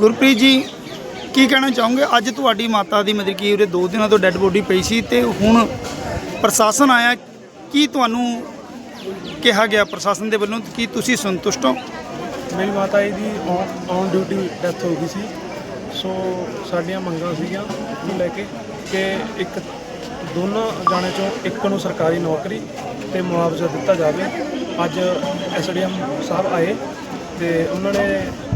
ਗੁਰਪ੍ਰੀਤ ਜੀ, ਕੀ ਕਹਿਣਾ ਚਾਹੋਗੇ? ਅੱਜ ਤੁਹਾਡੀ ਮਾਤਾ ਦੀ ਮਤਲਬ ਕਿ ਉਹਦੇ 2 ਦਿਨਾਂ ਤੋਂ ਡੈੱਡ ਬੋਡੀ ਪਈ ਸੀ ਤੇ ਹੁਣ ਪ੍ਰਸ਼ਾਸਨ ਆਇਆ। ਕੀ ਤੁਹਾਨੂੰ ਕਿਹਾ ਗਿਆ ਪ੍ਰਸ਼ਾਸਨ ਦੇ ਵੱਲੋਂ? ਕੀ ਤੁਸੀਂ ਸੰਤੁਸ਼ਟ ਹੋ? ਮੇਰੀ ਮਾਤਾ ਜੀ ਦੀ ਔਨ ਡਿਊਟੀ ਡੈਥ ਹੋ ਗਈ ਸੀ। ਸੋ ਸਾਡੀਆਂ ਮੰਗਾਂ ਸੀਗੀਆਂ ਨੂੰ ਲੈ ਕੇ ਕਿ ਇੱਕ ਦੋਨਾਂ ਜਾਣੇ ਚੋਂ ਇੱਕ ਨੂੰ ਸਰਕਾਰੀ ਨੌਕਰੀ ਤੇ ਮੁਆਵਜ਼ਾ ਦਿੱਤਾ ਜਾਵੇ। ਅੱਜ ਐਸਡੀਐਮ ਸਾਹਿਬ ਆਏ। ਤੇ ਉਹਨਾਂ ਨੇ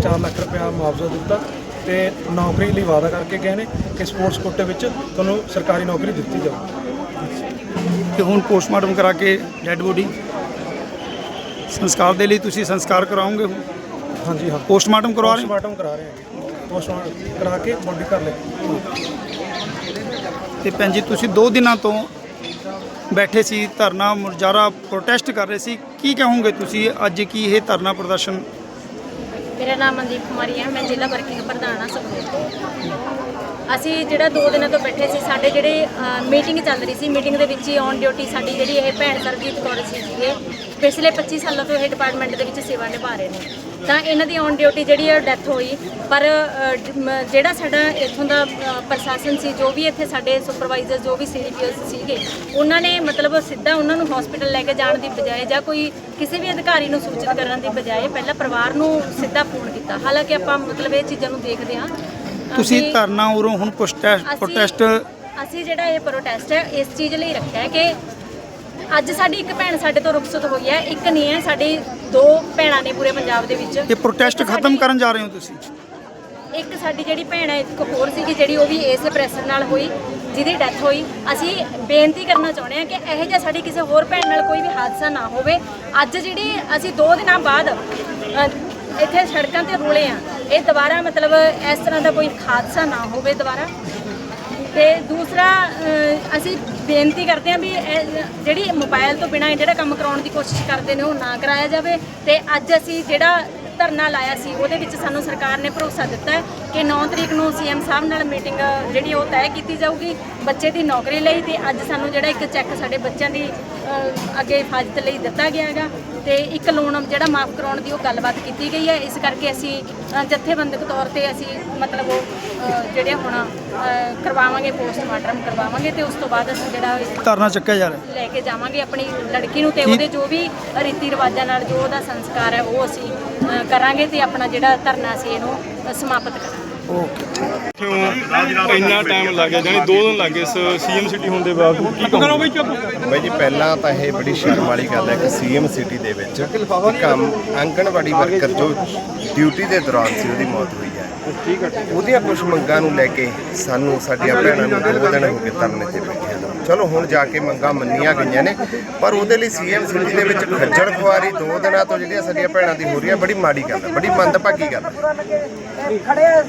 4 ਲੱਖ ਰੁਪਇਆ ਮੁਆਵਜ਼ਾ ਦਿੱਤਾ ਤੇ ਨੌਕਰੀ ਲਈ ਵਾਅਦਾ ਕਰਕੇ ਗਏ ਨੇ ਕਿ ਸਪੋਰਟਸ ਕੋਟੇ ਵਿੱਚ ਤੁਹਾਨੂੰ ਸਰਕਾਰੀ ਨੌਕਰੀ ਦਿੱਤੀ ਜਾਵੇ ਤੇ ਹੁਣ ਪੋਸਟਮਾਰਟਮ ਕਰਾ ਕੇ ਡੈੱਡ ਬੋਡੀ ਸੰਸਕਾਰ ਦੇ ਲਈ ਤੁਸੀਂ ਸੰਸਕਾਰ ਕਰਾਓਗੇ ਹੁਣ? ਹਾਂਜੀ ਹਾਂ। ਪੋਸਟਮਾਰਟਮ ਕਰਵਾ ਰਹੇ? ਪੋਸਟਮਾਰਟਮ ਕਰਾ ਰਹੇ ਹਾਂ ਪੋਸਟਮਾਰਟਮ ਕਰਾ ਕੇ ਬੋਡੀ ਕਰ ਲੈ ਤੇ ਭੈਣ ਜੀ ਤੁਸੀਂ 2 ਦਿਨਾਂ ਤੋਂ ਬੈਠੇ ਸੀ ਧਰਨਾ ਮੁਜ਼ਾਹਰਾ ਪ੍ਰੋਟੈਸਟ ਕਰ ਰਹੇ ਸੀ। ਕੀ ਕਹੋਗੇ ਤੁਸੀਂ? ਅੱਜ ਕੀ ਇਹ ਧਰਨਾ ਪ੍ਰਦਰਸ਼ਨ ਮੇਰਾ ਨਾਮ ਮਨਦੀਪ ਕੁਮਾਰੀ ਹੈ ਮੈਂ ਜ਼ਿਲ੍ਹਾ ਵਰਕਿੰਗ ਪ੍ਰਧਾਨ ਹਾਂ ਸੰਗਰੂਰ ਤੋਂ। ਅਸੀਂ ਜਿਹੜਾ ਦੋ ਦਿਨਾਂ ਤੋਂ ਬੈਠੇ ਸੀ, ਸਾਡੇ ਜਿਹੜੇ ਮੀਟਿੰਗ ਚੱਲ ਰਹੀ ਸੀ ਮੀਟਿੰਗ ਦੇ ਵਿੱਚ ਹੀ ਔਨ ਡਿਊਟੀ ਸਾਡੀ ਜਿਹੜੀ ਇਹ ਭੈਣ ਸਰਜੀਤ ਕੌਰ ਸੀ ਸੀਗੇ, ਪਿਛਲੇ 25 ਸਾਲਾਂ ਤੋਂ ਇਹ ਡਿਪਾਰਟਮੈਂਟ ਦੇ ਵਿੱਚ ਸੇਵਾ ਨਿਭਾ ਰਹੇ ਨੇ। ਤਾਂ ਇਹਨਾਂ ਦੀ ਔਨ ਡਿਊਟੀ ਜਿਹੜੀ ਹੈ ਡੈਥ ਹੋਈ। ਪਰ ਜਿਹੜਾ ਸਾਡਾ ਇੱਥੋਂ ਦਾ ਪ੍ਰਸ਼ਾਸਨ ਸੀ ਜੋ ਵੀ ਇੱਥੇ ਸਾਡੇ ਸੁਪਰਵਾਈਜ਼ਰ ਜੋ ਵੀ ਸੀਡੀਪੀਓਸ ਸੀਗੇ ਉਹਨਾਂ ਨੇ ਮਤਲਬ ਸਿੱਧਾ ਉਹਨਾਂ ਨੂੰ ਹਸਪੀਟਲ ਲੈ ਕੇ ਜਾਣ ਦੀ ਬਜਾਏ ਜਾਂ ਕੋਈ ਕਿਸੇ ਵੀ ਅਧਿਕਾਰੀ ਨੂੰ ਸੂਚਿਤ ਕਰਨ ਦੀ ਬਜਾਏ ਪਹਿਲਾਂ ਪਰਿਵਾਰ ਨੂੰ ਸਿੱਧਾ ਫੋਨ ਕੀਤਾ। ਹਾਲਾਂਕਿ ਆਪਾਂ ਮਤਲਬ ਇਹ ਚੀਜ਼ਾਂ ਨੂੰ ਦੇਖਦੇ ਹਾਂ। ਤੁਸੀਂ ਧਰਨਾ ਉਰੋਂ ਹੁਣ ਪ੍ਰੋਟੈਸਟ ਅਸੀਂ- ਪ੍ਰੋਟੈਸਟ ਅਸੀਂ ਜਿਹੜਾ ਇਹ ਪ੍ਰੋਟੈਸਟ ਹੈ ਇਸ ਚੀਜ਼ ਲਈ ਰੱਖਿਆ ਹੈ ਕਿ ਅੱਜ ਸਾਡੀ ਇੱਕ ਭੈਣ ਸਾਡੇ ਤੋਂ ਰੁਖਸਤ ਹੋਈ ਹੈ ਇੱਕ ਨਹੀਂ ਹੈ ਸਾਡੀ ਦੋ ਭੈਣਾਂ ਨੇ ਪੂਰੇ ਪੰਜਾਬ ਦੇ ਵਿੱਚ। ਇਹ ਪ੍ਰੋਟੈਸਟ ਖਤਮ ਕਰਨ ਜਾ ਰਹੇ ਹੋ ਤੁਸੀਂ? ਇੱਕ ਸਾਡੀ ਜਿਹੜੀ ਭੈਣ ਹੈ ਇੱਕ ਹੋਰ ਸੀਗੀ ਜਿਹੜੀ ਉਹ ਵੀ ਇਸ ਪ੍ਰੈਸ਼ਰ ਨਾਲ ਹੋਈ ਜਿਹਦੀ ਡੈਥ ਹੋਈ। ਅਸੀਂ ਬੇਨਤੀ ਕਰਨਾ ਚਾਹੁੰਦੇ ਹਾਂ ਕਿ ਇਹੋ ਜਿਹਾ ਸਾਡੀ ਕਿਸੇ ਹੋਰ ਭੈਣ ਨਾਲ ਕੋਈ ਵੀ ਹਾਦਸਾ ਨਾ ਹੋਵੇ। ਅੱਜ ਜਿਹੜੀ ਅਸੀਂ 2 ਦਿਨਾਂ ਬਾਅਦ ਇੱਥੇ ਸੜਕਾਂ ਤੇ ਰੁਲੇ ਆ ਇਹ ਦੁਬਾਰਾ ਮਤਲਬ ਇਸ ਤਰ੍ਹਾਂ ਦਾ ਕੋਈ ਹਾਦਸਾ ਨਾ ਹੋਵੇ ਦੁਬਾਰਾ। ਤੇ ਦੂਸਰਾ ਅਸੀਂ ਬੇਨਤੀ ਕਰਦੇ ਹਾਂ ਵੀ ਇਹ ਜਿਹੜੀ ਮੋਬਾਈਲ ਤੋਂ ਬਿਨਾਂ ਜਿਹੜਾ ਕੰਮ ਕਰਾਉਣ ਦੀ ਕੋਸ਼ਿਸ਼ ਕਰਦੇ ਨੇ ਉਹ ਨਾ ਕਰਾਇਆ ਜਾਵੇ ਤੇ ਅੱਜ ਅਸੀਂ ਜਿਹੜਾ ਧਰਨਾ ਲਾਇਆ ਸੀ ਉਹਦੇ ਵਿੱਚ ਸਾਨੂੰ ਸਰਕਾਰ ਨੇ ਭਰੋਸਾ ਦਿੱਤਾ ਹੈ ਕਿ 9 ਤਰੀਕ ਨੂੰ ਸੀਐਮ ਸਾਹਿਬ ਨਾਲ ਮੀਟਿੰਗ ਜਿਹੜੀ ਉਹ ਤੈਅ ਕੀਤੀ ਜਾਊਗੀ ਬੱਚੇ ਦੀ ਨੌਕਰੀ ਲਈ ਤੇ ਅੱਜ ਸਾਨੂੰ ਜਿਹੜਾ ਇੱਕ ਚੈੱਕ ਸਾਡੇ ਬੱਚਿਆਂ ਦੀ ਅੱਗੇ ਹਿਫਾਜ਼ਤ ਲਈ ਦਿੱਤਾ ਗਿਆ ਹੈਗਾ। ਤੇ ਇੱਕ ਲੋਨ ਜਿਹੜਾ ਮਾਫ ਕਰਾਉਣ ਦੀ ਉਹ ਗੱਲਬਾਤ ਕੀਤੀ ਗਈ ਹੈ। ਇਸ ਕਰਕੇ ਅਸੀਂ ਅ, ਜਥੇਬੰਦਕ ਤੌਰ ਤੇ ਅਸੀਂ ਮਤਲਬ ਉਹ ਅ, ਜਿਹੜੇ ਹੁਣ ਅ, ਕਰਵਾਵਾਂਗੇ ਪੋਸਟਮਾਰਟਮ ਕਰਵਾਵਾਂਗੇ ਤੇ ਉਸ ਤੋਂ ਬਾਅਦ ਅਸੀਂ ਜਿਹੜਾ ਧਰਨਾ ਚੱਕਿਆ ਜਾ ਰਿਹਾ ਲੈ ਕੇ ਜਾਵਾਂਗੇ ਆਪਣੀ ਲੜਕੀ ਨੂੰ ਤੇ ਕੀ- ਉਹਦੇ ਜੋ ਵੀ ਰੀਤੀ ਰਿਵਾਜਾਂ ਨਾਲ ਜੋ ਉਹਦਾ ਸੰਸਕਾਰ ਹੈ ਉਹ ਅਸੀਂ ਅ, ਕਰਾਂਗੇ ਤੇ ਆਪਣਾ ਜਿਹੜਾ ਧਰਨਾ ਸੀ ਇਹਨੂੰ ਅ, ਸਮਾਪਤ ਕਰਾਂਗੇ। ਕਿਉਂ ਇੰਨਾ ਟਾਈਮ ਲੱਗ ਗਿਆ ਜਾਨੀ 2 ਦਿਨ ਲੱਗ ਗਏ ਸੀਐਮ ਸਿਟੀ ਹੋਣ ਦੇ ਬਾਵਜੂਦ ਕੀ ਕਹੋਗੇ ਬਾਈ ਜੀ ਪਹਿਲਾਂ ਤਾਂ ਇਹ ਬੜੀ ਸ਼ਰਮ ਵਾਲੀ ਗੱਲ ਹੈ ਕਿ ਸੀਐਮ ਸਿਟੀ ਦੇ ਵਿੱਚ ਕੰਮ ਆਂਗਣਵਾੜੀ ਵਰਕਰ ਜੋ ਡਿਊਟੀ ਦੇ ਦੌਰਾਨ ਸੀ ਉਹਦੀ ਮੌਤ ਹੋਈ ਹੈ। ਉਹਦੀਆਂ ਕੁਝ ਮੰਗਾਂ ਨੂੰ ਲੈ ਕੇ ਸਾਨੂੰ ਸਾਡੀਆਂ ਭੈਣਾਂ ਨੂੰ ਦੋ ਦਿਨ ਹੋ ਗਏ ਧਰਨੇ ਤੇ ਬੈਠਿਆਂ ਨੂੰ ਚਲੋ ਹੁਣ ਜਾ ਕੇ ਮੰਗਾਂ ਮੰਨੀਆਂ ਗਈਆਂ ਨੇ ਪਰ ਉਹਦੇ ਲਈ ਸੀਐਮ ਸਿਟੀ ਦੇ ਵਿੱਚ ਖੱਜਲ ਖੁਆਰੀ ਦੋ ਦਿਨਾਂ ਤੋਂ ਜਿਹੜੀਆਂ ਸਾਡੀਆਂ ਭੈਣਾਂ ਦੀ ਹੋ ਰਹੀ ਹੈ ਬੜੀ ਮਾੜੀ ਗੱਲ ਹੈ ਬੜੀ ਮੰਦਭਾਗੀ ਗੱਲ ਹੈ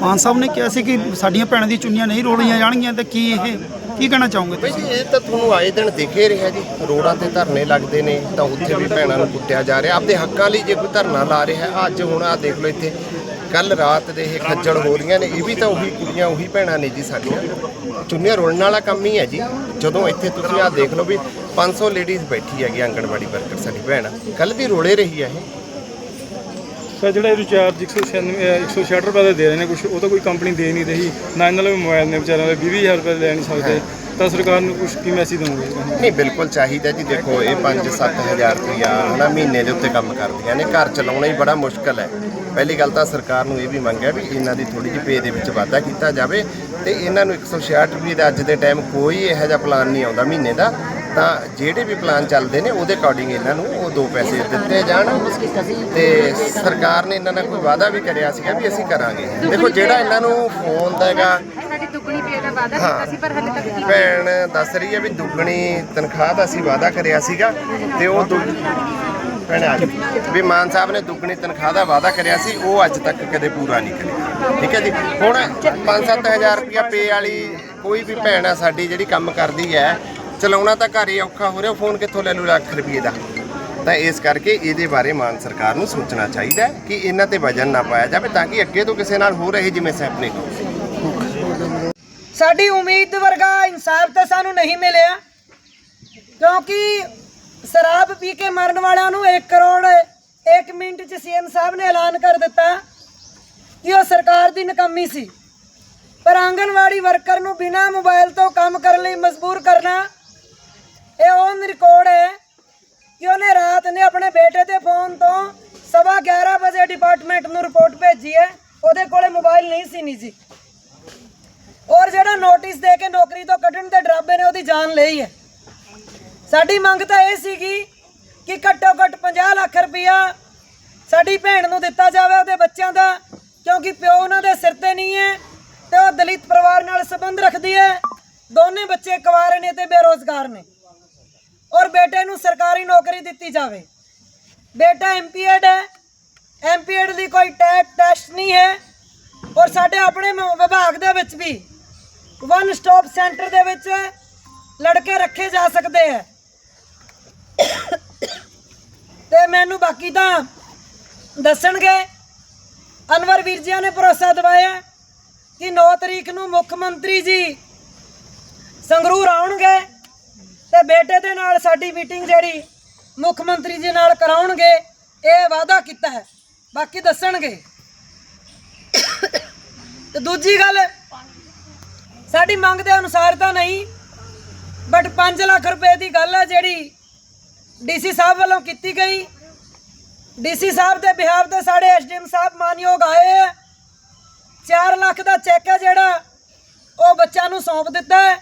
ਮਾਨ ਸਾਹਿਬ ਨੇ ਕਿਹਾ ਸੀ ਕਿ ਸਾਡੀਆਂ ਭੈਣਾਂ ਦੀ ਚੁੰਨੀਆਂ ਨਹੀਂ ਰੋਲੀਆਂ ਜਾਣਗੀਆਂ ਤੇ ਕੀ ਇਹ ਕੀ ਕਹਿਣਾ ਚਾਹੋਗੇ ਤੁਸੀਂ? ਇਹ ਤਾਂ ਤੁਹਾਨੂੰ ਆਏ ਦਿਨ ਦਿਖੇ ਰਿਹਾ ਜੀ ਰੋਡਾਂ ਤੇ ਧਰਨੇ ਲੱਗਦੇ ਨੇ ਤਾਂ ਉੱਥੇ ਵੀ ਭੈਣਾਂ ਨੂੰ ਕੁੱਟਿਆ ਜਾ ਰਿਹਾ ਆਪਦੇ ਹੱਕਾਂ ਲਈ ਜੇ ਕੋਈ ਧਰਨਾ ਲਾ ਰਿਹਾ ਅੱਜ ਹੁਣ ਆ ਦੇਖ ਲਓ ਇੱਥੇ ਕੱਲ ਰਾਤ ਦੇ ਇਹ ਖੱਜਲ ਹੋ ਰਹੀਆਂ ਨੇ ਇਹ ਵੀ ਤਾਂ ਉਹੀ ਕੁੜੀਆਂ ਉਹੀ ਭੈਣਾਂ ਨੇ ਜੀ ਸਾਡੀਆਂ। ਚੁੰਨੀਆਂ ਰੋਲਣ ਵਾਲਾ ਕੰਮ ਹੀ ਹੈ ਜੀ। ਜਦੋਂ ਇੱਥੇ ਤੁਸੀਂ ਆ ਦੇਖ ਲਓ ਵੀ 500 ਲੇਡੀਜ਼ ਬੈਠੀ ਹੈਗੀ ਆਂਗਣਵਾੜੀ ਵਰਕਰ ਸਾਡੀ ਭੈਣ। ਕੱਲ ਦੀ ਰੋਲੇ ਰਹੀ ਹੈ ਇਹ। ਸਰ ਜਿਹੜਾ ਇਹ ਰਿਚਾਰਜ 196 166 ਰੁਪਏ ਦਾ ਦੇ ਰਹੇ ਨੇ ਕੁਝ ਉਹ ਤਾਂ ਕੋਈ ਕੰਪਨੀ ਦੇ ਨਹੀਂ ਰਹੀ। ਨਾ ਇਹਨਾਂ ਦੇ ਮੋਬਾਈਲ ਨੇ ਵਿਚਾਰਿਆਂ ਦੇ 20000 ਰੁਪਏ ਲੈ ਨਹੀਂ ਸਕਦੇ। ਤਾਂ ਸਰਕਾਰ ਨੂੰ ਕੁਝ ਕੀ ਮੈਸੇਜ ਦਵਾਂਗੇ? ਨਹੀਂ ਬਿਲਕੁਲ ਚਾਹੀਦਾ ਜੀ। ਦੇਖੋ ਇਹ 5-7000 ਰੁਪਇਆ ਹਨਾ ਮਹੀਨੇ ਦੇ ਉੱਤੇ ਕੰਮ ਕਰਦੀਆਂ ਨੇ। ਘਰ ਚਲਾਉਣਾ ਹੀ ਬੜਾ ਮੁਸ਼ਕਲ ਹੈ। ਪਹਿਲੀ ਗੱਲ ਤਾਂ ਸਰਕਾਰ ਨੂੰ ਇਹ ਵੀ ਮੰਗ ਹੈ ਵੀ ਇਹਨਾਂ ਦੀ ਥੋੜੀ ਜਿਹੀ ਪੇ ਦੇ ਵਿੱਚ ਵਾਧਾ ਕੀਤਾ ਜਾਵੇ ਤੇ ਇਹਨਾਂ ਨੂੰ 166 ਰੁਪਏ ਦਾ ਅੱਜ ਦੇ ਟਾਈਮ ਕੋਈ ਇਹੋ ਜਿਹਾ ਪਲਾਨ ਨਹੀਂ ਆਉਂਦਾ ਮਹੀਨੇ ਦਾ। ਤਾਂ ਜਿਹੜੇ ਵੀ ਪਲਾਨ ਚੱਲਦੇ ਨੇ ਉਹਦੇ ਅਕੋਰਡਿੰਗ ਇਹਨਾਂ ਨੂੰ ਉਹ ਦੋ ਪੈਸੇ ਦਿੱਤੇ ਜਾਣ ਤੇ ਸਰਕਾਰ ਨੇ ਇਹਨਾਂ ਨਾਲ ਕੋਈ ਵਾਅਦਾ ਵੀ ਕਰਿਆ ਸੀਗਾ ਵੀ ਅਸੀਂ ਕਰਾਂਗੇ। ਦੇਖੋ ਜਿਹੜਾ ਇਹਨਾਂ ਨੂੰ ਫੋਨ ਦਾ ਹੈਗਾ ਸਾਡੀ ਦੁੱਗਣੀ ਪੇ ਦਾ ਵਾਅਦਾ ਹਾਂ। ਕੀਤਾ ਸੀ ਪਰ ਹਲੇ ਤੱਕ ਕੀ ਭੈਣ ਦੱਸ ਰਹੀ ਹੈ ਵੀ ਦੁੱਗਣੀ ਤਨਖਾਹ ਦਾ ਅਸੀਂ ਵਾਅਦਾ ਕਰਿਆ ਸੀਗਾ ਤੇ ਉਹ ਭੈਣ ਵੀ ਮਾਨ ਸਾਹਿਬ ਨੇ ਦੁੱਗਣੀ ਤਨਖਾਹ ਦਾ ਵਾਅਦਾ ਕਰਿਆ ਸੀ, ਉਹ ਅੱਜ ਤੱਕ ਕਦੇ ਪੂਰਾ ਨਹੀਂ ਕਰਿਆ। ਠੀਕ ਹੈ ਜੀ? ਹੁਣ 5-7000 ਰੁਪਇਆ ਪੇ ਵਾਲੀ ਕੋਈ ਵੀ ਭੈਣ ਆ ਸਾਡੀ ਜਿਹੜੀ ਕੰਮ ਕਰਦੀ ਹੈ, ਚਲਾਉਣਾ ਤਾਂ ਘਰ ਹੀ ਔਖਾ ਹੋ ਰਿਹਾ ਫੋਨ ਕਿੱਥੋਂ ਲੈ ਲੂ ਲੱਖ ਰੁਪਏ ਦਾ? ਤਾਂ ਇਸ ਕਰਕੇ ਇਹਦੇ ਬਾਰੇ ਮਾਨ ਸਰਕਾਰ ਨੂੰ ਸੋਚਣਾ ਚਾਹੀਦਾ ਕਿ ਇਹਨਾਂ ਤੇ ਵਜਨ ਨਾ ਪਾਇਆ ਜਾਵੇ ਤਾਂ ਕਿ ਅੱਗੇ ਤੋਂ ਕਿਸੇ ਨਾਲ ਹੋ ਰਹੀ ਜਿਵੇਂ ਸੈਪਨਿੰਗ ਸਾਡੀ ਉਮੀਦ ਵਰਗਾ ਇਨਸਾਫ ਤਾਂ ਸਾਨੂੰ ਨਹੀਂ ਮਿਲਿਆ, ਕਿਉਂਕਿ ਸ਼ਰਾਬ ਪੀ ਕੇ ਮਰਨ ਵਾਲਿਆਂ ਨੂੰ 1 ਕਰੋੜ 1 ਮਿੰਟ ਚ ਸੀਐਮ ਸਾਹਿਬ ਨੇ ਐਲਾਨ ਕਰ ਦਿੱਤਾ ਕਿ ਉਹ ਸਰਕਾਰ ਦੀ ਨਕਾਮੀ ਸੀ। ਪਰ ਆਂਗਨਵਾੜੀ ਵਰਕਰ ਨੂੰ ਬਿਨਾਂ ਮੋਬਾਈਲ ਤੋਂ ਕੰਮ ਕਰਨ ਲਈ ਮਜਬੂਰ ਕਰਨਾ, ਇਹ ਔਨ ਰਿਕਾਰਡ ਹੈ ਕਿ ਉਹਨੇ ਰਾਤ ਨੇ ਆਪਣੇ ਬੇਟੇ ਦੇ ਫੋਨ ਤੋਂ ਸਵਾ 11 ਵਜੇ ਡਿਪਾਰਟਮੈਂਟ ਨੂੰ ਰਿਪੋਰਟ ਭੇਜੀ ਹੈ। ਉਹਦੇ ਕੋਲੇ ਮੋਬਾਈਲ ਨਹੀਂ ਸੀ ਨਿੱਜੀ। ਔਰ ਜਿਹੜਾ ਨੋਟਿਸ ਦੇ ਕੇ ਨੌਕਰੀ ਤੋਂ ਕੱਢਣ ਦੇ ਡਰਾਬੇ ਨੇ, ਉਹਦੀ ਜਾਨ ਲਈ ਹੈ। ਸਾਡੀ ਮੰਗ ਤਾਂ ਇਹ ਸੀਗੀ ਕਿ ਘੱਟੋ ਘੱਟ 50 ਲੱਖ ਰੁਪਇਆ ਸਾਡੀ ਭੈਣ ਨੂੰ ਦਿੱਤਾ ਜਾਵੇ ਉਹਦੇ ਬੱਚਿਆਂ ਦਾ, ਕਿਉਂਕਿ ਪਿਓ ਉਹਨਾਂ ਦੇ ਸਿਰ ਤੇ ਨਹੀਂ ਹੈ ਤੇ ਉਹ ਦਲਿਤ ਪਰਿਵਾਰ ਨਾਲ ਸੰਬੰਧ ਰੱਖਦੀ ਹੈ। ਦੋਨੇ ਬੱਚੇ ਕੁਆਰੇ ਨੇ ਤੇ ਬੇਰੋਜ਼ਗਾਰ ਨੇ। ਔਰ ਬੇਟੇ ਨੂੰ ਸਰਕਾਰੀ ਨੌਕਰੀ ਦਿੱਤੀ ਜਾਵੇ। ਬੇਟਾ ਐਮਪੀਐਡ ਹੈ। ਐਮਪੀਐਡ ਦੀ ਕੋਈ ਟੈਟ ਟੈਸਟ ਨਹੀਂ ਹੈ। ਔਰ ਸਾਡੇ ਆਪਣੇ ਵਿਭਾਗ ਦੇ ਵਿੱਚ ਵੀ ਵਨ ਸਟਾਪ ਸੈਂਟਰ ਦੇ ਵਿੱਚ ਲੜਕੇ ਰੱਖੇ ਜਾ ਸਕਦੇ ਹੈ। ਤੇ ਮੈਨੂੰ ਬਾਕੀ ਤਾਂ ਦੱਸਣਗੇ। ਅਨਵਰ ਵੀਰ ਜੀ ਨੇ ਭਰੋਸਾ ਦਿਵਾਇਆ ਕਿ 9 ਤਰੀਕ ਨੂੰ ਮੁੱਖ ਮੰਤਰੀ ਜੀ ਸੰਗਰੂਰ ਆਉਣਗੇ ਤੇ ਬੇਟੇ ਦੇ ਨਾਲ ਸਾਡੀ ਮੀਟਿੰਗ ਜਿਹੜੀ ਮੁੱਖ ਮੰਤਰੀ ਜੀ ਨਾਲ ਕਰਾਉਣਗੇ, ਇਹ ਵਾਅਦਾ ਕੀਤਾ ਹੈ। ਬਾਕੀ ਦੱਸਣਗੇ। ਤੇ ਦੂਜੀ ਗੱਲ, ਸਾਡੀ ਮੰਗ ਦੇ ਅਨੁਸਾਰ ਤਾਂ ਨਹੀਂ, ਬਟ 5 ਲੱਖ ਰੁਪਏ ਦੀ ਗੱਲ ਹੈ ਜਿਹੜੀ ਡੀਸੀ ਸਾਹਿਬ ਵੱਲੋਂ ਕੀਤੀ ਗਈ। ਡੀਸੀ ਸਾਹਿਬ ਦੇ ਬਿਹਾਫ ਤੇ ਸਾਡੇ ਐਸਡੀਐਮ ਸਾਹਿਬ ਮਾਨਯੋਗ ਆਏ ਹੈ 4 ਲੱਖ ਦਾ ਚੈੱਕ ਹੈ ਜਿਹੜਾ, ਉਹ ਬੱਚਾ ਨੂੰ ਸੌਂਪ ਦਿੱਤਾ ਹੈ।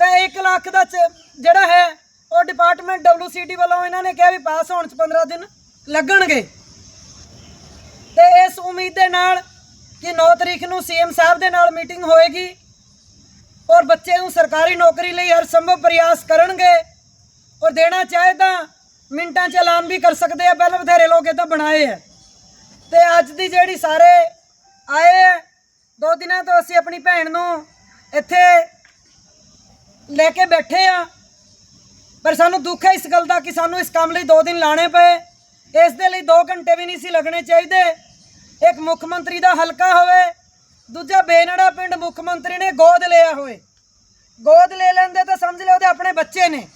ਤੇ 1 ਲੱਖ ਦਾ ਚ- ਜਿਹੜਾ ਹੈ, ਉਹ ਡਿਪਾਰਟਮੈਂਟ WCT ਵੱਲੋਂ ਇਹਨਾਂ ਨੇ ਕਿਹਾ ਵੀ ਪਾਸ ਹੋਣ ਚ 15 ਦਿਨ ਲੱਗਣਗੇ। ਤੇ ਇਸ ਉਮੀਦ ਦੇ ਨਾਲ ਕਿ 9 ਤਰੀਕ ਨੂੰ ਸੀਐਮ ਸਾਹਿਬ ਦੇ ਨਾਲ ਮੀਟਿੰਗ ਹੋਏਗੀ। ਔਰ ਬੱਚੇ ਨੂੰ ਸਰਕਾਰੀ ਨੌਕਰੀ ਲਈ ਹਰ ਸੰਭਵ ਪ੍ਰਯਾਸ ਕਰਨਗੇ। ਔਰ ਦੇਣਾ ਚਾਹੇ ਤਾਂ ਮਿੰਟਾਂ ਚ ਐਲਾਨ ਵੀ ਕਰ ਸਕਦੇ ਆ, ਪਹਿਲਾਂ ਬਥੇਰੇ ਲੋਕ ਇਹ ਤਾਂ ਬਣਾਏ ਆ। ਤੇ ਅੱਜ ਦੀ ਜਿਹੜੀ ਸਾਰੇ ਆਏ ਆ, ਦੋ ਦਿਨਾਂ ਤੋਂ ਅਸੀਂ ਆਪਣੀ ਭੈਣ ਨੂੰ ਇੱਥੇ ਲੈ ਕੇ ਬੈਠੇ ਆ। ਪਰ ਸਾਨੂੰ ਦੁੱਖ ਹੈ ਇਸ ਗੱਲ ਦਾ ਕਿ ਸਾਨੂੰ ਇਸ ਕੰਮ ਲਈ 2 ਦਿਨ ਲਾਣੇ ਪਏ। ਇਸ ਦੇ ਲਈ 2 ਘੰਟੇ ਵੀ ਨਹੀਂ ਸੀ ਲੱਗਣੇ ਚਾਹੀਦੇ। ਇੱਕ ਮੁੱਖ ਮੰਤਰੀ ਦਾ ਹਲਕਾ ਹੋਵੇ, ਦੂਜਾ ਬੇਨੜਾ ਪਿੰਡ ਮੁੱਖ ਮੰਤਰੀ ਨੇ ਗੋਦ ਲਿਆ ਹੋਵੇ ਗੋਦ ਲੈ ਲੈਂਦੇ ਤਾਂ ਸਮਝ ਲਓ ਉਹਦੇ ਆਪਣੇ ਬੱਚੇ ਨੇ।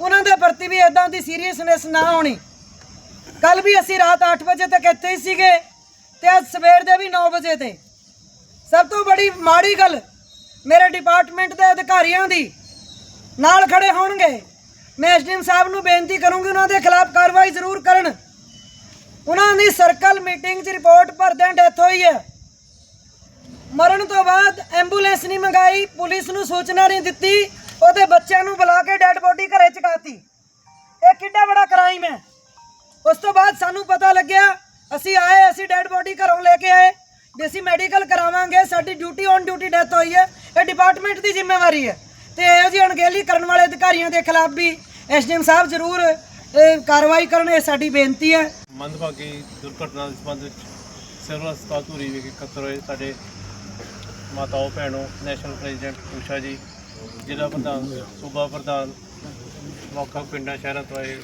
ਉਹਨਾਂ ਦੇ ਪ੍ਰਤੀ ਵੀ ਇਦਾਂ ਦੀ ਸੀਰੀਅਸਨੈਸ ਨਾ ਹੋਣੀ ਕੱਲ ਵੀ ਅਸੀਂ ਰਾਤ 8 ਵਜੇ ਤੱਕ ਇੱਥੇ ਹੀ ਸੀਗੇ ਤੇ ਅੱਜ ਸਵੇਰ ਦੇ ਵੀ 9 ਵਜੇ ਤੇ। ਸਭ ਤੋਂ ਬੜੀ ਮਾੜੀ ਗੱਲ ਮੇਰੇ ਡਿਪਾਰਟਮੈਂਟ ਦੇ ਅਧਿਕਾਰੀਆਂ ਦੀ। ਨਾਲ ਖੜੇ ਹੋਣਗੇ। ਮੈਂ ਐਸਡੀਐਮ ਸਾਹਿਬ ਨੂੰ ਬੇਨਤੀ ਕਰੂੰਗੀ ਉਹਨਾਂ ਦੇ ਖਿਲਾਫ ਕਾਰਵਾਈ ਜ਼ਰੂਰ ਕਰਨ। ਉਹਨਾਂ ਦੀ ਸਰਕਲ ਮੀਟਿੰਗ 'ਚ ਰਿਪੋਰਟ ਭਰਦਿਆਂ ਡੈਥ ਹੋਈ ਹੈ। ਮਰਨ ਤੋਂ ਬਾਅਦ ਐਂਬੂਲੈਂਸ ਨਹੀਂ ਮੰਗਾਈ, ਪੁਲਿਸ ਨੂੰ ਸੂਚਨਾ ਨਹੀਂ ਦਿੱਤੀ। ਉਹਦੇ ਬੱਚਿਆਂ ਨੂੰ ਬੁਲਾ ਕੇ ਡੈੱਡ ਬੋਡੀ ਘਰੇ ਚਕਾਤੀ। ਇਹ ਕਿੱਡਾ ਬੜਾ ਕ੍ਰਾਈਮ ਹੈ। ਉਸ ਤੋਂ ਬਾਅਦ ਸਾਨੂੰ ਪਤਾ ਲੱਗਿਆ, ਅਸੀਂ ਆਏ, ਅਸੀਂ ਡੈੱਡ ਬੋਡੀ ਘਰੋਂ ਲੈ ਕੇ ਆਏ। ਵੀ ਅਸੀਂ ਮੈਡੀਕਲ ਕਰਾਵਾਂਗੇ, ਸਾਡੀ ਡਿਊਟੀ ਔਨ ਡਿਊਟੀ ਡੈਥ ਹੋਈ ਹੈ। ਇਹ ਡਿਪਾਰਟਮੈਂਟ ਦੀ ਜ਼ਿੰਮੇਵਾਰੀ ਹੈ। ਤੇ ਇਹੋ ਜਿਹੀ ਅਣਗਹਿਲੀ ਕਰਨ ਵਾਲੇ ਅਧਿਕਾਰੀਆਂ ਦੇ ਖਿਲਾਫ ਵੀ ਐਸਡੀਐਮ ਸਾਹਿਬ ਜ਼ਰੂਰ ਕਾਰਵਾਈ ਕਰਨ, ਇਹ ਸਾਡੀ ਬੇਨਤੀ ਹੈ। ਮੰਦਭਾਗੀ ਦੁਰਘਟਨਾ ਦੇ ਸੰਬੰਧ ਵਿੱਚ ਸਿਵਲ ਹਸਪਤਾਲ ਧੂਰੀ ਵਿਖੇ ਇਕੱਤਰ ਹੋਏ ਸਾਡੇ ਮਾਤਾਓ ਭੈਣੋ ਨੈਸ਼ਨਲ ਪ੍ਰੈਜ਼ੀਡੈਂਟ ਊਸ਼ਾ ਜੀ। ਜ਼ਿਲ੍ਹਾ ਪ੍ਰਧਾਨ, ਸੂਬਾ ਪ੍ਰਧਾਨ, ਮੌਕਾ ਪਿੰਡਾਂ, ਸ਼ਹਿਰਾਂ ਤੋਂ ਆਏ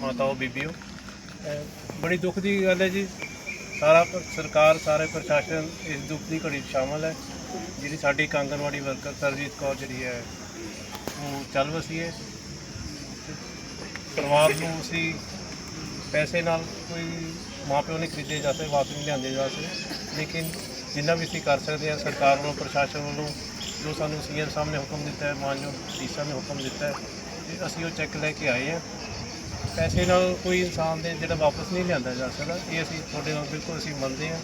ਮਾਤਾਓ ਬੀਬੀਓ ਅਹ ਬੜੀ ਦੁੱਖ ਦੀ ਗੱਲ ਹੈ ਜੀ। ਸਾਰਾ ਸਰਕਾਰ, ਸਾਰੇ ਪ੍ਰਸ਼ਾਸਨ ਇਸ ਦੁੱਖ ਦੀ ਘੜੀ 'ਚ ਸ਼ਾਮਲ ਹੈ। ਜਿਹੜੀ ਸਾਡੀ ਕਾਂਗਨਵਾੜੀ ਵਰਕਰ ਸਰਜੀਤ ਕੌਰ ਜਿਹੜੀ ਹੈ, ਉਹ ਚੱਲ ਵਸੀ ਹੈ। ਪਰਿਵਾਰ ਨੂੰ ਅਸੀਂ ਪੈਸੇ ਨਾਲ ਕੋਈ ਮਾਪਿਓ ਨਹੀਂ ਖਰੀਦੇ ਜਾ ਸਕਦੇ ਵਾਪਸ ਨਹੀਂ ਲਿਆਂਦੇ ਜਾ ਸਕਦੇ। ਲੇਕਿਨ ਜਿੰਨਾ ਵੀ ਅਸੀਂ ਕਰ ਸਕਦੇ ਹਾਂ, ਸਰਕਾਰ ਵੱਲੋਂ, ਪ੍ਰਸ਼ਾਸਨ ਵੱਲੋਂ ਜੋ ਸਾਨੂੰ ਸੀਐਮ ਸਾਹਿਬ ਨੇ ਹੁਕਮ ਦਿੱਤਾ ਹੈ ਮਾਨਯੋਗ ਡੀਸਾ ਨੇ ਹੁਕਮ ਦਿੱਤਾ ਹੈ, ਤੇ ਅਸੀਂ ਉਹ ਚੈੱਕ ਲੈ ਕੇ ਆਏ ਹਾਂ। ਪੈਸੇ ਨਾਲ ਕੋਈ ਇਨਸਾਨ ਦੇ ਜਿਹੜਾ ਵਾਪਸ ਨਹੀਂ ਲਿਆਂਦਾ ਜਾ ਸਕਦਾ, ਇਹ ਅਸੀਂ ਤੁਹਾਡੇ ਨਾਲ ਬਿਲਕੁਲ ਅਸੀਂ ਮੰਨਦੇ ਹਾਂ।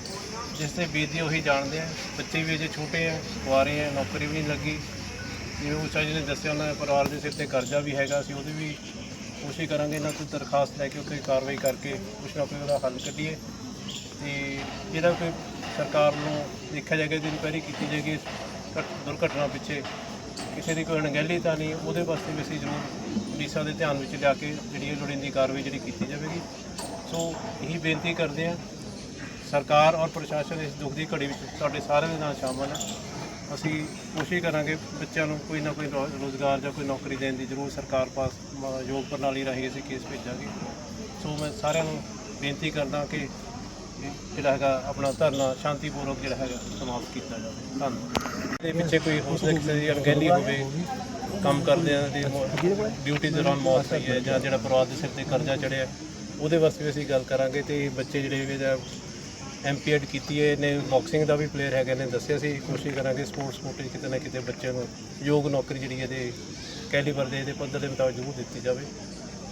ਜਿਸ ਤੇ ਬੀਤੀ ਉਹੀ ਜਾਣਦੇ ਹਾਂ। ਬੱਚੇ ਵੀ ਅਜੇ ਛੋਟੇ ਆ, ਕੁਆਰੇ ਆ, ਨੌਕਰੀ ਵੀ ਨਹੀਂ ਲੱਗੀ। ਜਿਵੇਂ ਊਸ਼ਾ ਜੀ ਨੇ ਦੱਸਿਆ, ਉਹਨਾਂ ਦੇ ਪਰਿਵਾਰ ਦੇ ਸਿਰ ਤੇ ਕਰਜ਼ਾ ਵੀ ਹੈਗਾ, ਅਸੀਂ ਉਹਦੀ ਵੀ ਕੋਸ਼ਿਸ਼ ਕਰਾਂਗੇ ਇਹਨਾਂ ਤੋਂ ਦਰਖਾਸਤ ਲੈ ਕੇ ਉੱਤੇ ਕਾਰਵਾਈ ਕਰਕੇ ਕੁਛ ਨਾ ਕੋਈ ਉਹਦਾ ਹੱਲ ਕੱਢੀਏ। ਤੇ ਇਹਦਾ ਕੋਈ ਸਰਕਾਰ ਨੂੰ ਦੇਖਿਆ ਜਾਏਗਾ ਇਹਦੀ ਇਨਕੁਆਇਰੀ ਕੀਤੀ ਜਾਏਗੀ ਘਟ- ਦੁਰਘਟਨਾ ਪਿੱਛੇ ਕਿਸੇ ਦੀ ਕੋਈ ਅਣਗਹਿਲੀ ਤਾਂ ਨਹੀਂ, ਉਹਦੇ ਵਾਸਤੇ ਵੀ ਅਸੀਂ ਜ਼ਰੂਰ ਪੁਲਿਸਾਂ ਦੇ ਧਿਆਨ ਵਿੱਚ ਲਿਆ ਕੇ ਜਿਹੜੀ ਇਹ ਲੋੜੀਂਦੀ ਕਾਰਵਾਈ ਜਿਹੜੀ ਕੀਤੀ ਜਾਵੇਗੀ। ਸੋ ਇਹੀ ਬੇਨਤੀ ਕਰਦੇ ਹਾਂ, ਸਰਕਾਰ ਔਰ ਪ੍ਰਸ਼ਾਸਨ ਇਸ ਦੁੱਖ ਦੀ ਘੜੀ ਵਿੱਚ ਤੁਹਾਡੇ ਸਾਰਿਆਂ ਦੇ ਨਾਲ ਸ਼ਾਮਲ ਹੈ। ਅਸੀਂ ਕੋਸ਼ਿਸ਼ ਕਰਾਂਗੇ ਬੱਚਿਆਂ ਨੂੰ ਕੋਈ ਨਾ ਕੋਈ ਰੋ- ਰੋਜ਼ਗਾਰ ਜਾਂ ਕੋਈ ਨੌਕਰੀ ਦੇਣ ਦੀ ਜ਼ਰੂਰ ਸਰਕਾਰ ਪਾਸ ਮ- ਯੋਗ ਪ੍ਰਣਾਲੀ ਰਾਹੀਂ ਅਸੀਂ ਕੇਸ ਭੇਜਾਂਗੇ। ਸੋ ਮੈਂ ਸਾਰਿਆਂ ਨੂੰ ਬੇਨਤੀ ਕਰਦਾ ਕਿ ਜਿਹੜਾ ਹੈਗਾ ਆਪਣਾ ਧਰਨਾ ਸ਼ਾਂਤੀਪੂਰਵਕ ਜਿਹੜਾ ਹੈਗਾ ਸਮਾਪਤ ਕੀਤਾ ਜਾਵੇ। ਧੰਨਵਾਦ। ਦੇ ਪਿੱਛੇ ਕੋਈ ਹੋ ਸਕਦਾ ਕਿਸੇ ਦੀ ਅਣਗਹਿਲੀ ਹੋਵੇ, ਕੰਮ ਕਰਦੇ ਆ ਦੀ ਡਿਊਟੀ ਦੌਰਾਨ ਮੌਤ ਹੋਈ ਹੈ ਜਾਂ ਜਿਹੜਾ ਪਰਿਵਾਰ ਦੇ ਸਿਰ ਤੇ ਕਰਜ਼ਾ ਚੜਿਆ, ਉਹਦੇ ਵਾਸਤੇ ਵੀ ਅਸੀਂ ਗੱਲ ਕਰਾਂਗੇ ਤੇ ਬੱਚੇ ਜਿਹੜੇ ਵੀ ਜਾਂ ਐਮਪੀਐਡ ਕੀਤੀ ਹੈ ਨੇ ਬਾਕਸਿੰਗ ਦਾ ਵੀ ਪਲੇਅਰ ਹੈਗੇ ਨੇ ਦੱਸਿਆ ਸੀ, ਕੋਸ਼ਿਸ਼ ਕਰਾਂਗੇ ਸਪੋਰਟਸ ਕੋਟੇ ਕਿਤੇ ਨਾ ਕਿਤੇ ਬੱਚਿਆਂ ਨੂੰ ਯੋਗ ਨੌਕਰੀ ਜਿਹੜੀ ਇਹਦੇ ਕੈਲੀਬਰ ਦੇ, ਇਹਦੇ ਪੱਧਰ ਦੇ ਮੁਤਾਬਕ ਜ਼ਰੂਰ ਦਿੱਤੀ ਜਾਵੇ।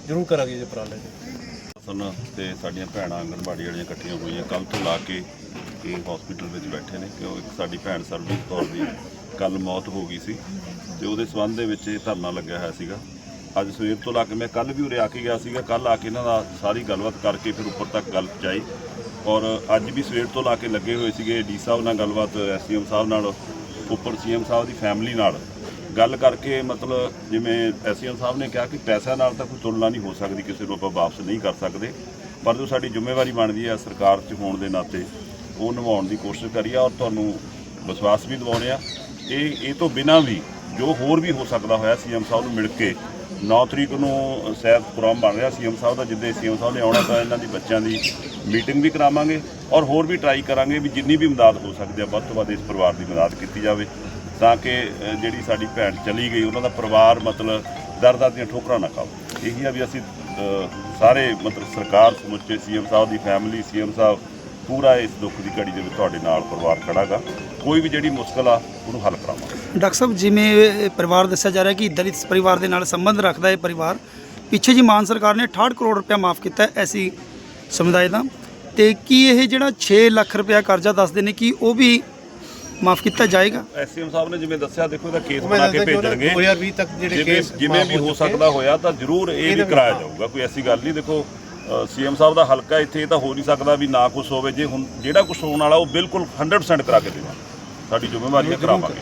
ਜ਼ਰੂਰ ਕਰਾਂਗੇ ਜੇ ਉਪਰਾਲੇ। ਜੀ ਸਨ ਤੇ ਸਾਡੀਆਂ ਭੈਣਾਂ ਆਂਗਣਵਾੜੀ ਵਾਲੀਆਂ ਇਕੱਠੀਆਂ ਹੋਈਆਂ। ਕੱਲ ਤੋਂ ਲਾ ਕੇ ਇਹ ਹਸਪੀਟਲ ਵਿੱਚ ਬੈਠੇ ਨੇ ਕਿਉਂ ਇੱਕ ਸਾਡੀ ਭੈਣ ਸਰਬਜੀਤ ਕੌਰ ਦੀ ਕੱਲ ਮੌਤ ਹੋ ਗਈ ਸੀ ਤੇ ਉਹਦੇ ਸਬੰਧ ਦੇ ਵਿੱਚ ਇਹ ਧਰਨਾ ਲੱਗਿਆ ਹੋਇਆ ਸੀਗਾ। ਅੱਜ ਸਵੇਰ ਤੋਂ ਲਾ ਕੇ ਮੈਂ ਕੱਲ ਵੀ ਉਰੇ ਆ ਕੇ ਗਿਆ ਸੀਗਾ। ਕੱਲ ਆ ਕੇ ਇਹਨਾਂ ਦਾ ਸਾਰੀ ਗੱਲਬਾਤ ਕਰਕੇ ਫਿਰ ਉੱਪਰ ਤੱਕ ਗੱਲ ਪਹੁੰਚਾਈ। ਔਰ ਅੱਜ ਵੀ ਸਵੇਰ ਤੋਂ ਲਾ ਕੇ ਲੱਗੇ ਹੋਏ ਸੀਗੇ ਡੀ ਸਾਹਿਬ ਨਾਲ ਗੱਲਬਾਤ, ਐਸਡੀਐਮ ਸਾਹਿਬ ਨਾਲ, ਉੱਪਰ ਸੀਐਮ ਸਾਹਿਬ ਦੀ ਫੈਮਿਲੀ ਨਾਲ। ਗੱਲ ਕਰਕੇ ਮਤਲਬ ਜਿਵੇਂ ਐਸਐਮ ਸਾਹਿਬ ਨੇ ਕਿਹਾ ਕਿ ਪੈਸਾ ਨਾਲ ਤਾਂ ਕੋਈ ਤੁਲਨਾ ਨਹੀਂ ਹੋ ਸਕਦੀ, ਕਿਸੇ ਨੂੰ ਆਪਾਂ ਵਾਪਸ ਨਹੀਂ ਕਰ ਸਕਦੇ। ਪਰ ਜੋ ਸਾਡੀ ਜ਼ਿੰਮੇਵਾਰੀ ਬਣਦੀ ਹੈ ਸਰਕਾਰ 'ਚ ਹੋਣ ਦੇ ਨਾਤੇ, ਉਹ ਨਿਭਾਉਣ ਦੀ ਕੋਸ਼ਿਸ਼ ਕਰੀਏ ਔਰ ਤੁਹਾਨੂੰ ਵਿਸ਼ਵਾਸ ਵੀ ਦਿਵਾਉਂਦੇ ਆ। ਇਹ ਇਹ ਤੋਂ ਬਿਨਾਂ ਵੀ ਜੋ ਹੋਰ ਵੀ ਹੋ ਸਕਦਾ ਹੋਇਆ ਸੀਐਮ ਸਾਹਿਬ ਨੂੰ ਮਿਲ ਕੇ 9 ਤਰੀਕ ਨੂੰ ਸੈਫ ਪ੍ਰੋਗਰਾਮ ਬਣ ਰਿਹਾ ਸੀਐਮ ਸਾਹਿਬ ਦਾ, ਜਿੱਦੇ ਸੀਐਮ ਸਾਹਿਬ ਨੇ ਆਉਣਾ ਤਾਂ ਇਹਨਾਂ ਦੀ ਬੱਚਿਆਂ ਦੀ ਮੀਟਿੰਗ ਵੀ ਕਰਾਵਾਂਗੇ ਔਰ ਹੋਰ ਵੀ ਟਰਾਈ ਕਰਾਂਗੇ ਵੀ ਜਿੰਨੀ ਵੀ ਮਦਦ ਹੋ ਸਕਦੀ ਹੈ, ਵੱਧ ਤੋਂ ਵੱਧ ਇਸ ਪਰਿਵਾਰ ਦੀ ਮਦਦ ਕੀਤੀ ਜਾਵੇ। ਤਾਂ ਕਿ ਜਿਹੜੀ ਸਾਡੀ ਭੈਣ ਚਲੀ ਗਈ, ਉਹਨਾਂ ਦਾ ਪਰਿਵਾਰ ਮਤਲਬ ਦਰਦਾਂ ਦੀਆਂ ਠੋਕਰਾਂ ਨਾ ਖਾਵੇ। ਇਹੀ ਆ ਵੀ ਅਸੀਂ ਸਾਰੇ ਮਤਲਬ ਸਰਕਾਰ ਸਮੁੱਚੇ ਸੀਐਮ ਸਾਹਿਬ ਦੀ ਫੈਮਿਲੀ ਸੀਐਮ ਸਾਹਿਬ, ਪੂਰਾ ਇਸ ਦੁੱਖ ਦੀ ਘੜੀ ਦੇ ਵਿੱਚ ਤੁਹਾਡੇ ਨਾਲ ਪਰਿਵਾਰ ਖੜਾਗਾ। ਕੋਈ ਵੀ ਜਿਹੜੀ ਮੁਸ਼ਕਲ ਆ, ਉਹਨੂੰ ਹੱਲ ਕਰਾਵਾਂਗੇ। ਡਾਕਟਰ ਸਾਹਿਬ, ਜਿਵੇਂ ਪਰਿਵਾਰ ਦੱਸਿਆ ਜਾ ਰਿਹਾ ਕਿ ਦਲਿਤ ਪਰਿਵਾਰ ਦੇ ਨਾਲ ਸੰਬੰਧ ਰੱਖਦਾ ਹੈ ਪਰਿਵਾਰ, ਪਿੱਛੇ ਜੀ ਮਾਨ ਸਰਕਾਰ ਨੇ 68 ਕਰੋੜ ਰੁਪਇਆ ਮਾਫ ਕੀਤਾ ਐਸੀ ਸਮੁਦਾਇ ਦਾ। ਤੇ ਕੀ ਇਹ ਜਿਹੜਾ 6 ਲੱਖ ਰੁਪਇਆ ਕਰਜ਼ਾ ਦੱਸਦੇ ਨੇ ਕਿ ਉਹ ਵੀ ਮਾਫ ਕੀਤਾ ਜਾਏਗਾ। ਐਸਐਮ ਸਾਹਿਬ ਨੇ ਜਿਵੇਂ ਦੱਸਿਆ ਦੇਖੋ ਇਹਦਾ ਕੇਸ ਬਣਾ ਕੇ ਭੇਜਣਗੇ। 2020 ਤੱਕ ਜਿਹੜੇ ਕੇਸ ਜਿਵੇਂ ਵੀ ਹੋ ਸਕਦਾ ਹੋਇਆ ਤਾਂ ਜ਼ਰੂਰ ਇਹ ਵੀ ਕਰਾਇਆ ਜਾਊਗਾ ਕੋਈ ਐਸੀ ਗੱਲ ਨਹੀਂ। ਦੇਖੋ ਸੀਐਮ ਸਾਹਿਬ ਦਾ ਹਲਕਾ ਇੱਥੇ ਇਹ ਤਾਂ ਹੋ ਨਹੀਂ ਸਕਦਾ ਵੀ ਨਾ ਕੁਝ ਹੋਵੇ। ਜੇ ਹੁਣ ਜਿਹੜਾ ਕੁਝ ਹੋਣ ਵਾਲਾ ਉਹ ਬਿਲਕੁਲ 100% ਕਰਾ ਕੇ ਦੇਵਾਂਗੇ ਸਾਡੀ ਜ਼ਿੰਮੇਵਾਰੀ ਹੈ ਕਰਾਵਾਂਗੇ।